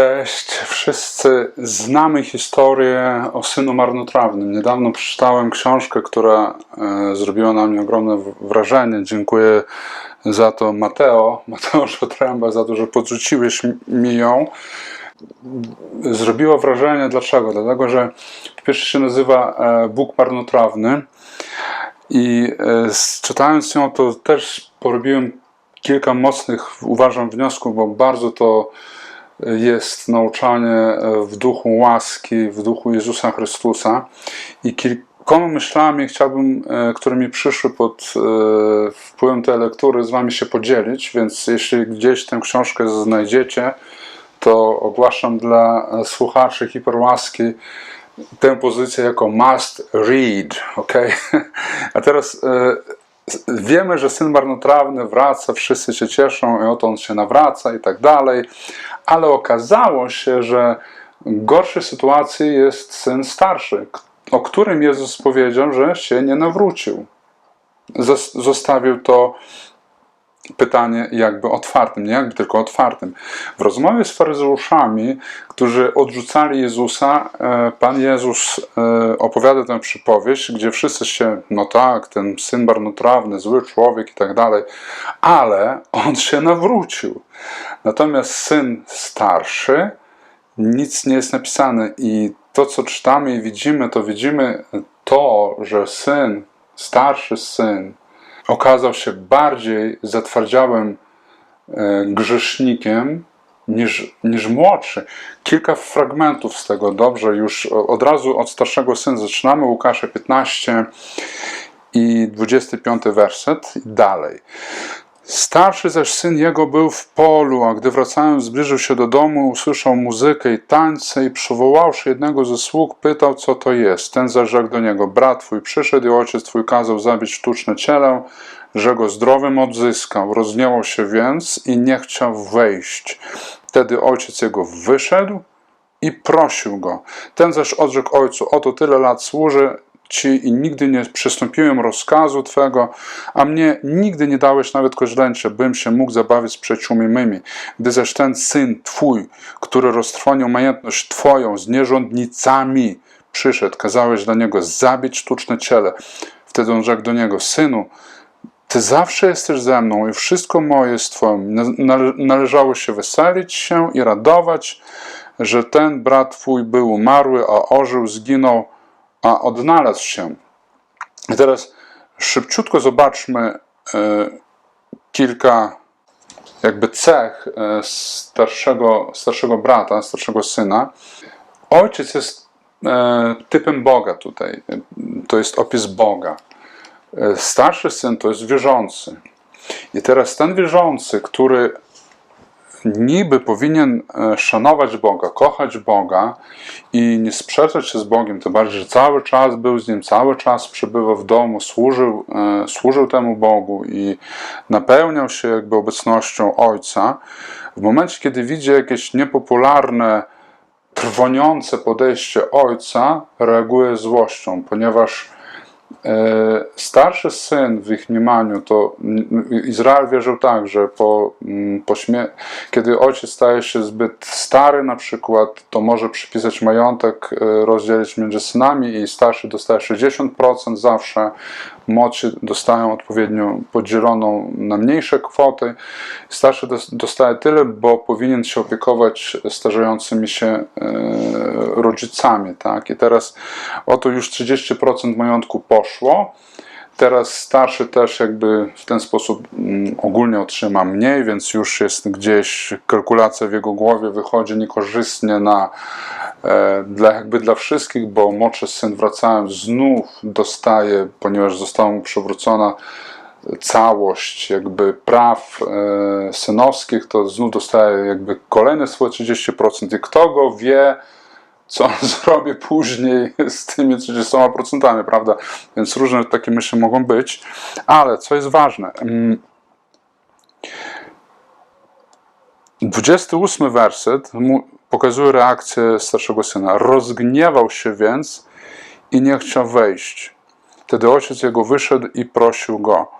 Cześć, wszyscy znamy historię o synu marnotrawnym. Niedawno przeczytałem książkę, która e, zrobiła na mnie ogromne wrażenie. Dziękuję za to Mateo, Mateuszu Tręba, za to, że podrzuciłeś mi- ją. Zrobiła wrażenie, dlaczego? Dlatego, że po pierwsze się nazywa e, Bóg marnotrawny i e, czytając ją, to też porobiłem kilka mocnych, uważam, wniosków, bo bardzo to jest nauczanie w duchu łaski, w duchu Jezusa Chrystusa. I kilkoma myślami chciałbym, e, które mi przyszły pod e, wpływem tej lektury, z Wami się podzielić. Więc jeśli gdzieś tę książkę znajdziecie, to ogłaszam dla e, słuchaczy hiperłaski tę pozycję jako must read. ok? A teraz e, wiemy, że syn marnotrawny wraca, wszyscy się cieszą i oto on się nawraca i tak dalej, ale okazało się, że w gorszej sytuacji jest syn starszy, o którym Jezus powiedział, że się nie nawrócił. Zos- Zostawił to pytanie jakby otwartym, nie jakby tylko otwartym. W rozmowie z faryzeuszami, którzy odrzucali Jezusa, e, Pan Jezus e, opowiada tę przypowieść, gdzie wszyscy się, no tak, ten syn marnotrawny, zły człowiek i tak dalej, ale on się nawrócił. Natomiast syn starszy, nic nie jest napisane i to, co czytamy i widzimy, to widzimy to, że syn, starszy syn, okazał się bardziej zatwardziałym e, grzesznikiem niż, niż młodszy. Kilka fragmentów z tego dobrze, już od razu od starszego syna zaczynamy, Łukasza 15 i 25 werset dalej. Starszy zaś syn jego był w polu, a gdy wracając zbliżył się do domu, usłyszał muzykę i tańce i przywoławszy jednego ze sług, pytał, co to jest. Ten zaś rzekł do niego, brat twój przyszedł i ojciec twój kazał zabić sztuczne ciele, że go zdrowym odzyskał. Rozgniewał się więc i nie chciał wejść. Wtedy ojciec jego wyszedł i prosił go. Ten zaś odrzekł ojcu, oto tyle lat służę ci i nigdy nie przystąpiłem rozkazu twego, a mnie nigdy nie dałeś nawet koźlęcia, bym się mógł zabawić z przyjaciółmi mymi. Gdy zaś ten syn twój, który roztrwonił majątność twoją z nierządnicami, przyszedł, kazałeś dla niego zabić sztuczne ciele. Wtedy on rzekł do niego, synu, ty zawsze jesteś ze mną i wszystko moje jest Twoim. Nale- Należało się weselić się i radować, że ten brat Twój był umarły, a ożył, zginął, a odnalazł się. I teraz szybciutko zobaczmy e, kilka jakby cech e, starszego, starszego brata, starszego syna. Ojciec jest e, typem Boga tutaj. To jest opis Boga. Starszy syn to jest wierzący. I teraz ten wierzący, który niby powinien e, szanować Boga, kochać Boga i nie sprzeczać się z Bogiem, tym bardziej, że cały czas był z Nim, cały czas przebywał w domu, służył, e, służył temu Bogu i napełniał się jakby obecnością Ojca, w momencie, kiedy widzi jakieś niepopularne, trwoniące podejście Ojca, reaguje złością, ponieważ starszy syn w ich mniemaniu, to Izrael wierzył tak, że po, po kiedy ojciec staje się zbyt stary na przykład, to może przypisać majątek, e, rozdzielić między synami i starszy dostaje 60% zawsze, młodsi dostają odpowiednio podzieloną na mniejsze kwoty. Starszy dos- dostaje tyle, bo powinien się opiekować starzejącymi się e, rodzicami. Tak? I teraz oto już 30% majątku poszło. Teraz starszy też jakby w ten sposób mm, ogólnie otrzyma mniej, więc już jest gdzieś kalkulacja w jego głowie wychodzi niekorzystnie na, dla, jakby dla wszystkich, bo młodszy syn wracając znów dostaje, ponieważ została mu przywrócona całość jakby praw e, synowskich, to znów dostaje jakby kolejne swoje 30% i kto go wie, co on zrobi później z tymi 30%, prawda? Więc różne takie myśli mogą być, ale co jest ważne, mm, 28 werset pokazuje reakcję starszego syna. Rozgniewał się więc i nie chciał wejść. Wtedy ojciec jego wyszedł i prosił go.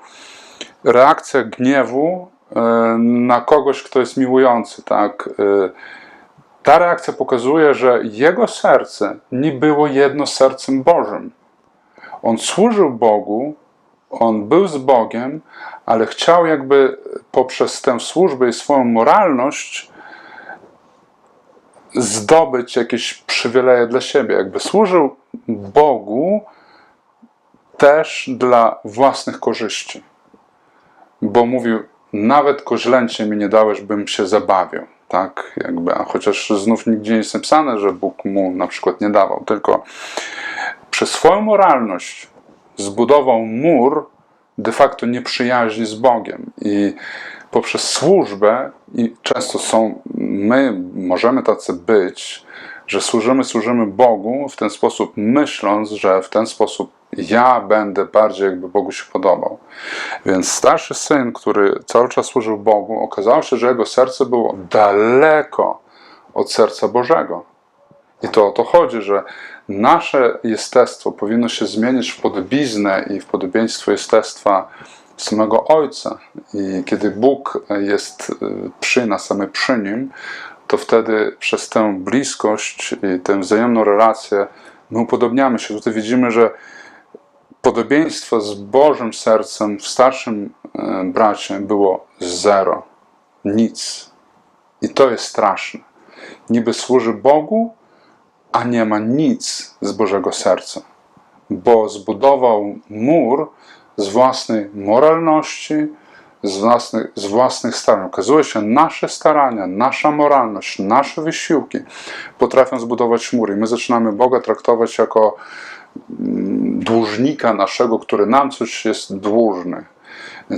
Reakcja gniewu e, na kogoś, kto jest miłujący, tak? E, ta reakcja pokazuje, że jego serce nie było jedno sercem Bożym. On służył Bogu, on był z Bogiem, ale chciał jakby poprzez tę służbę i swoją moralność zdobyć jakieś przywileje dla siebie. Jakby służył Bogu też dla własnych korzyści. Bo mówił, nawet koźlęcie mi nie dałeś, bym się zabawił. Tak, jakby, a chociaż znów nigdzie nie jest napisane, że Bóg mu na przykład nie dawał, tylko przez swoją moralność zbudował mur de facto nieprzyjaźni z Bogiem i poprzez służbę i często są, my możemy tacy być, że służymy, służymy Bogu w ten sposób, myśląc, że w ten sposób ja będę bardziej jakby Bogu się podobał. Więc starszy syn, który cały czas służył Bogu, okazało się, że jego serce było daleko od serca Bożego. I to o to chodzi, że nasze jestestwo powinno się zmienić w podobiznę i w podobieństwo jestestwa samego Ojca. I kiedy Bóg jest y, przy nas, a my przy Nim, to wtedy przez tę bliskość i tę wzajemną relację my upodobniamy się. Tutaj widzimy, że podobieństwo z Bożym sercem w starszym e, bracie było zero. Nic. I to jest straszne. Niby służy Bogu, a nie ma nic z Bożego serca, bo zbudował mur z własnej moralności, z własnych, z własnych starań. Okazuje się, nasze starania, nasza moralność, nasze wysiłki potrafią zbudować mury. My zaczynamy Boga traktować jako mm, dłużnika naszego, który nam coś jest dłużny.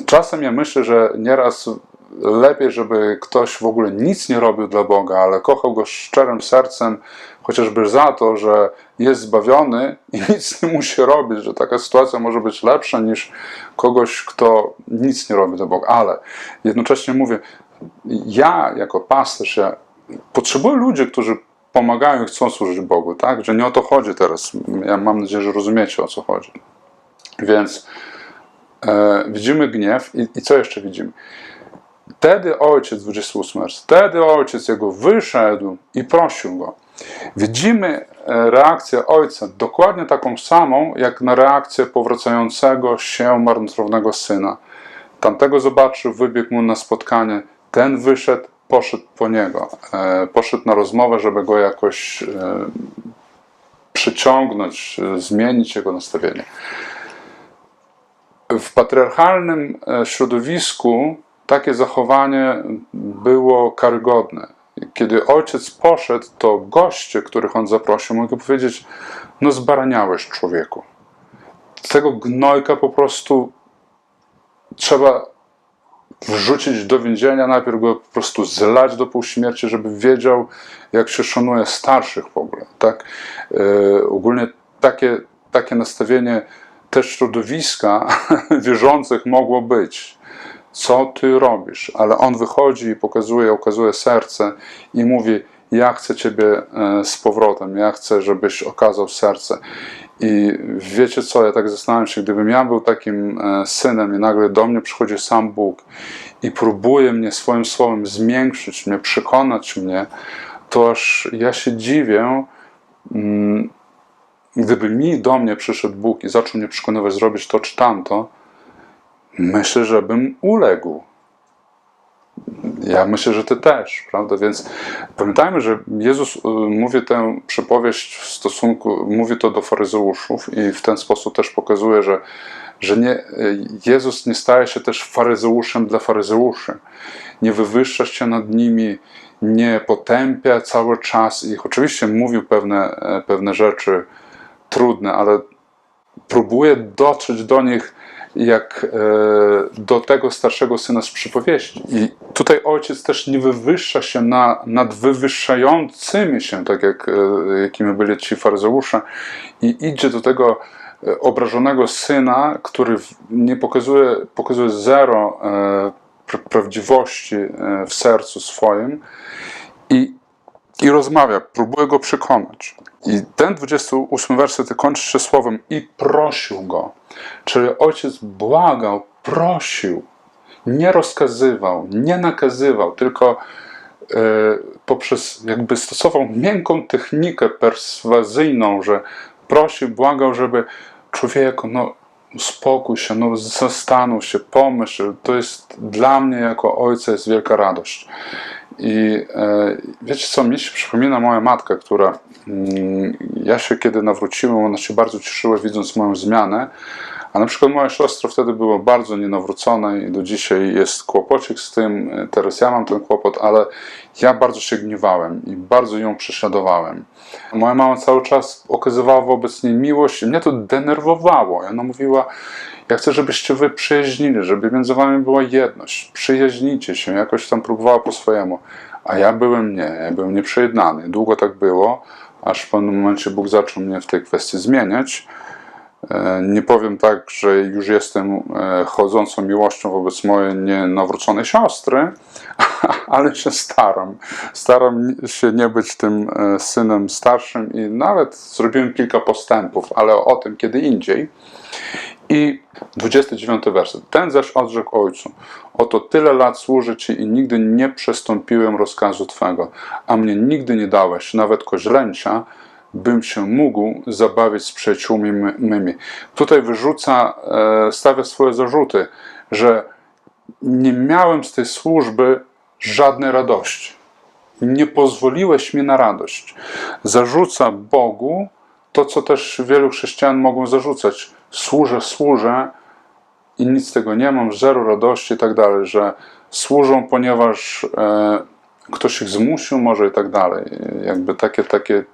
Czasem ja myślę, że nieraz lepiej, żeby ktoś w ogóle nic nie robił dla Boga, ale kochał go szczerym sercem, chociażby za to, że jest zbawiony i nic nie musi robić, że taka sytuacja może być lepsza niż kogoś, kto nic nie robi dla Boga. Ale jednocześnie mówię, ja jako pasterz, ja potrzebuję ludzi, którzy pomagają i chcą służyć Bogu, tak? Że nie o to chodzi teraz. Ja mam nadzieję, że rozumiecie o co chodzi. Więc e, widzimy gniew i, i co jeszcze widzimy? Wtedy ojciec, 28 wers, wtedy ojciec jego wyszedł i prosił go. Widzimy e, reakcję ojca dokładnie taką samą, jak na reakcję powracającego się marnotrawnego syna. Tamtego zobaczył, wybiegł mu na spotkanie, ten wyszedł, poszedł po niego. E, poszedł na rozmowę, żeby go jakoś e, przyciągnąć, zmienić jego nastawienie. W patriarchalnym środowisku takie zachowanie było karygodne. Kiedy ojciec poszedł, to goście, których on zaprosił, mogli powiedzieć: No, zbaraniałeś człowieku. Tego gnojka po prostu trzeba wrzucić do więzienia, najpierw go po prostu zlać do półśmierci, żeby wiedział, jak się szanuje starszych w ogóle. Tak? Yy, ogólnie takie, takie nastawienie też środowiska wierzących mogło być co ty robisz? Ale on wychodzi i pokazuje, okazuje serce i mówi: Ja chcę ciebie e, z powrotem, ja chcę, żebyś okazał serce. I wiecie co, ja tak zastanawiam się, gdybym ja był takim e, synem i nagle do mnie przychodzi sam Bóg i próbuje mnie swoim słowem zmiękczyć mnie, przekonać mnie, to aż ja się dziwię, mm, gdyby mi do mnie przyszedł Bóg i zaczął mnie przekonywać zrobić to czy tamto, myślę, że bym uległ. Ja myślę, że ty też, prawda? Więc pamiętajmy, że Jezus y, mówi tę przypowieść w stosunku, mówi to do faryzeuszów i w ten sposób też pokazuje, że, że nie, Jezus nie staje się też faryzeuszem dla faryzeuszy. Nie wywyższa się nad nimi, nie potępia cały czas ich. Oczywiście mówił pewne, e, pewne rzeczy trudne, ale próbuje dotrzeć do nich jak e, do tego starszego syna z przypowieści. I tutaj ojciec też nie wywyższa się na, nad wywyższającymi się, tak jak e, jakimi byli ci faryzeusze, i idzie do tego e, obrażonego syna, który nie pokazuje, pokazuje zero prawdziwości w sercu swoim i, i rozmawia, próbuje go przekonać. I ten 28 werset kończy się słowem i prosił go. Czyli ojciec błagał, prosił, nie rozkazywał, nie nakazywał, tylko e, poprzez jakby stosował miękką technikę perswazyjną, że prosił, błagał, żeby człowieku, no uspokój się, no zastanów się, pomyśl, to jest dla mnie jako ojca jest wielka radość. I e, wiecie co, mi się przypomina moja matka, która mm, ja się kiedy nawróciłem, ona się bardzo cieszyła widząc moją zmianę, a na przykład moja siostra wtedy była bardzo nienawrócona i do dzisiaj jest kłopocik z tym. Teraz ja mam ten kłopot, ale ja bardzo się gniewałem i bardzo ją prześladowałem. Moja mama cały czas okazywała wobec niej miłość i mnie to denerwowało. I Ona mówiła, ja chcę, żebyście wy przyjaźnili, żeby między wami była jedność. Przyjaźnijcie się, jakoś tam próbowała po swojemu. A ja byłem nie, ja byłem nieprzejednany. Długo tak było, aż w pewnym momencie Bóg zaczął mnie w tej kwestii zmieniać. E, Nie powiem tak, że już jestem e, chodzącą miłością wobec mojej nienawróconej siostry, ale się staram. Staram się nie być tym e, synem starszym i nawet zrobiłem kilka postępów, ale o tym kiedy indziej. I 29 werset. Ten zaś odrzekł ojcu: Oto tyle lat służę ci i nigdy nie przestąpiłem rozkazu twego, a mnie nigdy nie dałeś, nawet koźlęcia, bym się mógł zabawić z przyjaciółmi my- mymi. Tutaj wyrzuca, e, stawia swoje zarzuty, że nie miałem z tej służby żadnej radości. Nie pozwoliłeś mi na radość. Zarzuca Bogu to, co też wielu chrześcijan mogą zarzucać. Służę, służę i nic z tego nie mam, zero radości i tak dalej, że służą, ponieważ e, ktoś ich zmusił może i tak dalej. Jakby takie, takie,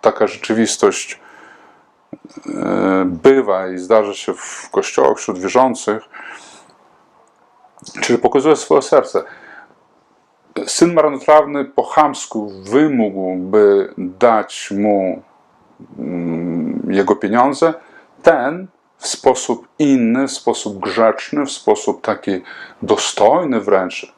taka rzeczywistość e, bywa i zdarza się w kościołach wśród wierzących, czyli pokazuje swoje serce. Syn marnotrawny po chamsku wymógłby dać mu mm, jego pieniądze, ten w sposób inny, w sposób grzeczny, w sposób taki dostojny wręcz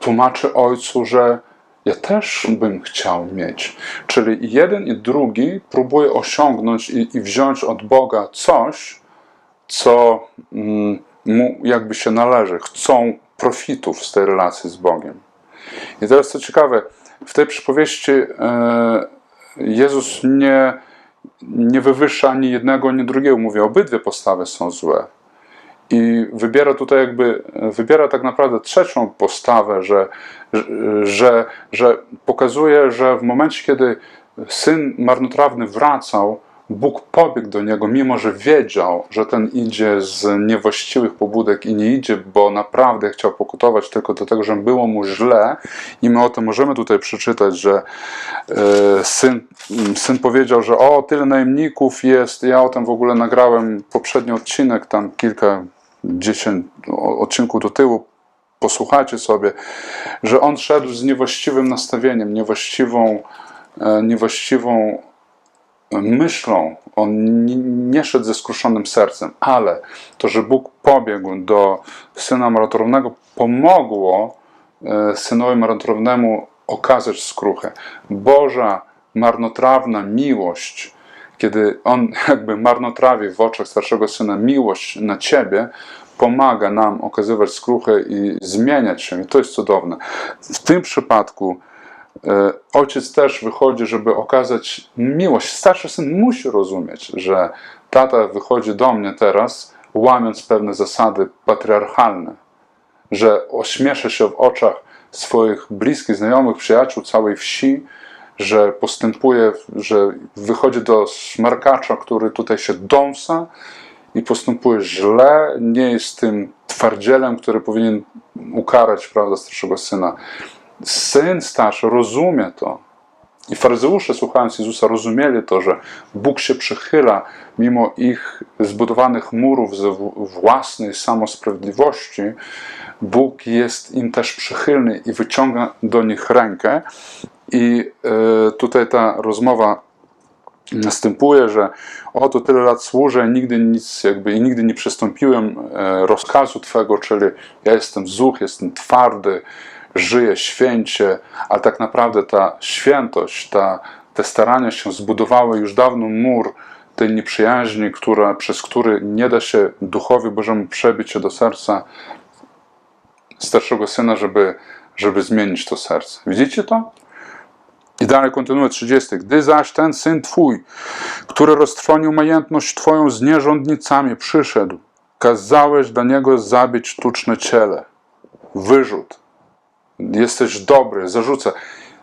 tłumaczy ojcu, że ja też bym chciał mieć. Czyli jeden i drugi próbuje osiągnąć i, i wziąć od Boga coś, co mm, mu jakby się należy. Chcą profitów z tej relacji z Bogiem. I teraz co ciekawe, w tej przypowieści e, Jezus nie, nie wywyższa ani jednego, ani drugiego. Mówi, obydwie postawy są złe. I wybiera tutaj jakby, wybiera tak naprawdę trzecią postawę, że, że, że pokazuje, że w momencie, kiedy syn marnotrawny wracał, Bóg pobiegł do niego, mimo że wiedział, że ten idzie z niewłaściwych pobudek i nie idzie, bo naprawdę chciał pokutować tylko do tego, że było mu źle. I my o tym możemy tutaj przeczytać, że e, syn, syn powiedział, że o, tyle najemników jest. Ja o tym w ogóle nagrałem poprzedni odcinek, tam kilka, dziesięć odcinków do tyłu. Posłuchajcie sobie, że on szedł z niewłaściwym nastawieniem, niewłaściwą, e, niewłaściwą myślą, on nie- szedł ze skruszonym sercem, ale to, że Bóg pobiegł do syna marnotrawnego, pomogło e, synowi marnotrawnemu okazać skruchę. Boża marnotrawna miłość, kiedy on jakby marnotrawi w oczach starszego syna miłość na ciebie, pomaga nam okazywać skruchę i zmieniać się. I to jest cudowne. W tym przypadku E, Ojciec też wychodzi, żeby okazać miłość. Starszy syn musi rozumieć, że tata wychodzi do mnie teraz, łamiąc pewne zasady patriarchalne, że ośmieszy się w oczach swoich bliskich, znajomych, przyjaciół, całej wsi, że postępuje, że wychodzi do smarkacza, który tutaj się dąsa i postępuje źle, nie jest tym twardzielem, który powinien ukarać prawda, starszego syna syn starszy rozumie to. I faryzeusze, słuchając Jezusa, rozumieli to, że Bóg się przychyla mimo ich zbudowanych murów ze własnej samosprawiedliwości. Bóg jest im też przychylny i wyciąga do nich rękę. I e, tutaj ta rozmowa następuje, że oto tyle lat służę, nigdy nic jakby i nigdy nie przystąpiłem e, rozkazu Twego, czyli ja jestem zuch, jestem twardy, żyję święcie, a tak naprawdę ta świętość, ta, te starania się zbudowały już dawno mur tej nieprzyjaźni, która, przez który nie da się duchowi Bożemu przebić się do serca starszego syna, żeby, żeby zmienić to serce. Widzicie to? Dalej kontynuuje 30. Gdy zaś ten syn twój, który roztrwonił majętność twoją z nierządnicami, przyszedł, kazałeś dla niego zabić sztuczne ciele. Wyrzut. Jesteś dobry, zarzuca.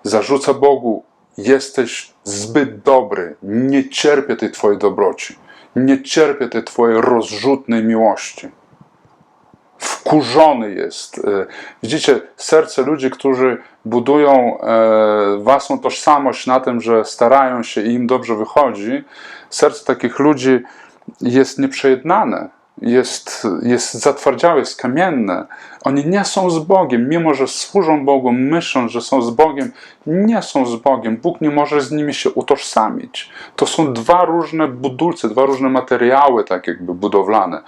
Zarzuca Bogu, jesteś zbyt dobry. Nie cierpię tej twojej dobroci. Nie cierpię tej twojej rozrzutnej miłości wkurzony jest. E, Widzicie, serce ludzi, którzy budują e, własną tożsamość na tym, że starają się i im dobrze wychodzi, serce takich ludzi jest nieprzejednane, jest, jest zatwardziałe, jest kamienne. Oni nie są z Bogiem, mimo że służą Bogu, myślą, że są z Bogiem, nie są z Bogiem. Bóg nie może z nimi się utożsamić. To są dwa różne budulce, dwa różne materiały, tak jakby budowlane.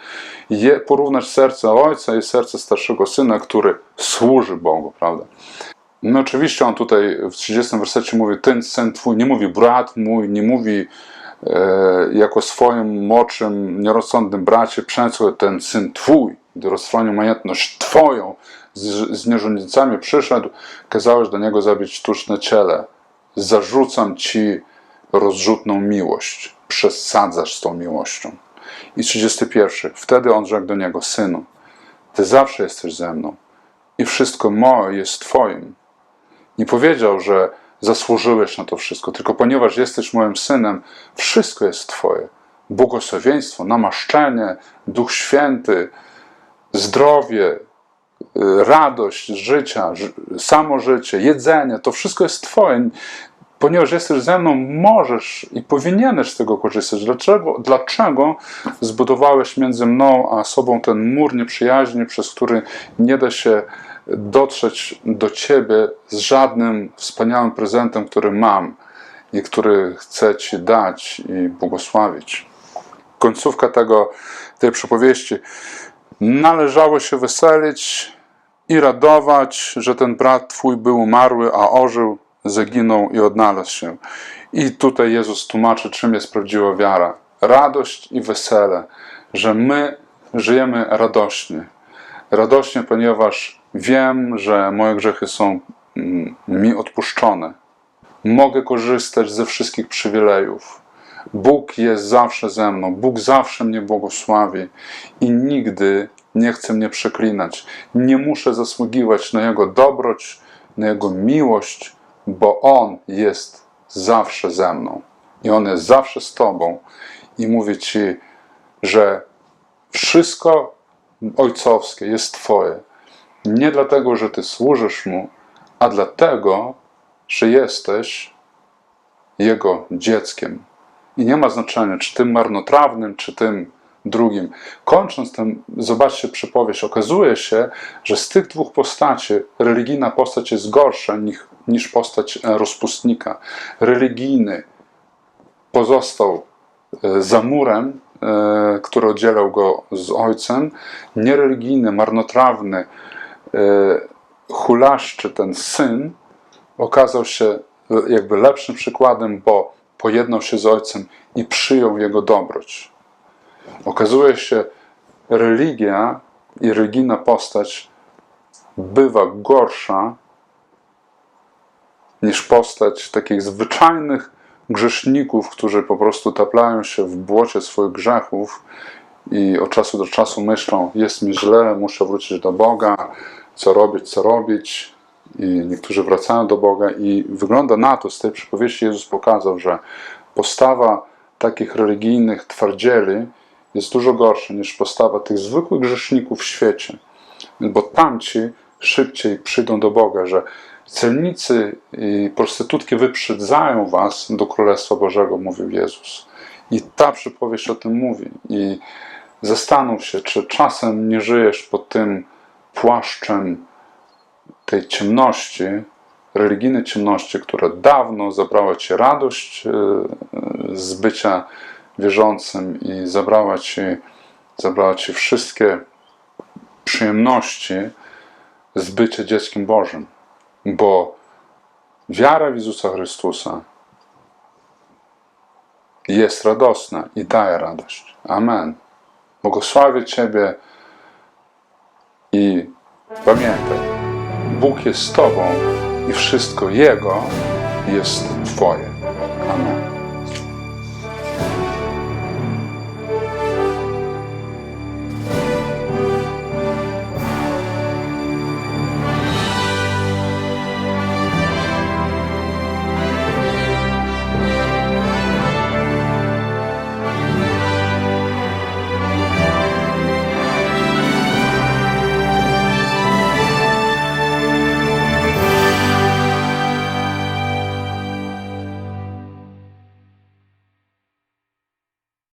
Je, porównać serce ojca i serce starszego syna, który służy Bogu, prawda? No oczywiście on tutaj w 30 wersecie mówi, ten syn twój, nie mówi brat mój, nie mówi jako swoim młodszym, nierozsądnym bracie, przęsły ten syn twój, gdy roztrwonił majętność twoją, z, z nierządnicami przyszedł, kazałeś do niego zabić sztuczne ciele. Zarzucam ci rozrzutną miłość. Przesadzasz z tą miłością. I 31. Wtedy on rzekł do niego, synu, ty zawsze jesteś ze mną i wszystko moje jest twoim. Nie powiedział, że zasłużyłeś na to wszystko, tylko ponieważ jesteś moim synem, wszystko jest twoje. Błogosławieństwo, namaszczenie, Duch Święty, zdrowie, y, radość życia, ży- samo życie, jedzenie, to wszystko jest twoje. Ponieważ jesteś ze mną, możesz i powinieneś z tego korzystać. Dlaczego, dlaczego zbudowałeś między mną a sobą ten mur nieprzyjaźni, przez który nie da się dotrzeć do Ciebie z żadnym wspaniałym prezentem, który mam i który chcę Ci dać i błogosławić? Końcówka tego, tej przypowieści. Należało się weselić i radować, że ten brat Twój był umarły, a ożył, zaginął i odnalazł się. I tutaj Jezus tłumaczy, czym jest prawdziwa wiara. Radość i wesele, że my żyjemy radośnie. Radośnie, ponieważ wiem, że moje grzechy są mm, mi odpuszczone. Mogę korzystać ze wszystkich przywilejów. Bóg jest zawsze ze mną, Bóg zawsze mnie błogosławi i nigdy nie chce mnie przeklinać. Nie muszę zasługiwać na Jego dobroć, na Jego miłość, bo On jest zawsze ze mną i On jest zawsze z Tobą i mówi Ci, że wszystko ojcowskie jest Twoje. Nie dlatego, że Ty służysz Mu, a dlatego, że jesteś Jego dzieckiem. I nie ma znaczenia, czy tym marnotrawnym, czy tym drugim. Kończąc ten, zobaczcie przypowieść, okazuje się, że z tych dwóch postaci religijna postać jest gorsza niż, niż postać e, rozpustnika. Religijny pozostał e, za murem, e, który oddzielał go z ojcem. Niereligijny, marnotrawny, hulaszczy ten syn okazał się jakby lepszym przykładem, bo pojednał się z ojcem i przyjął jego dobroć. Okazuje się, religia i religijna postać bywa gorsza niż postać takich zwyczajnych grzeszników, którzy po prostu taplają się w błocie swoich grzechów i od czasu do czasu myślą, jest mi źle, muszę wrócić do Boga, co robić, co robić. I niektórzy wracają do Boga i wygląda na to, z tej przypowieści Jezus pokazał, że postawa takich religijnych twardzieli jest dużo gorsza niż postawa tych zwykłych grzeszników w świecie. Bo tamci szybciej przyjdą do Boga, że celnicy i prostytutki wyprzedzają was do Królestwa Bożego, mówił Jezus. I ta przypowieść o tym mówi. I zastanów się, czy czasem nie żyjesz pod tym płaszczem tej ciemności, religijnej ciemności, która dawno zabrała ci radość e, z bycia wierzącym i zabrała ci, zabrała ci wszystkie przyjemności z bycia dzieckiem Bożym. Bo wiara w Jezusa Chrystusa jest radosna i daje radość. Amen. Błogosławię Ciebie i pamiętaj, Bóg jest z Tobą i wszystko Jego jest Twoje.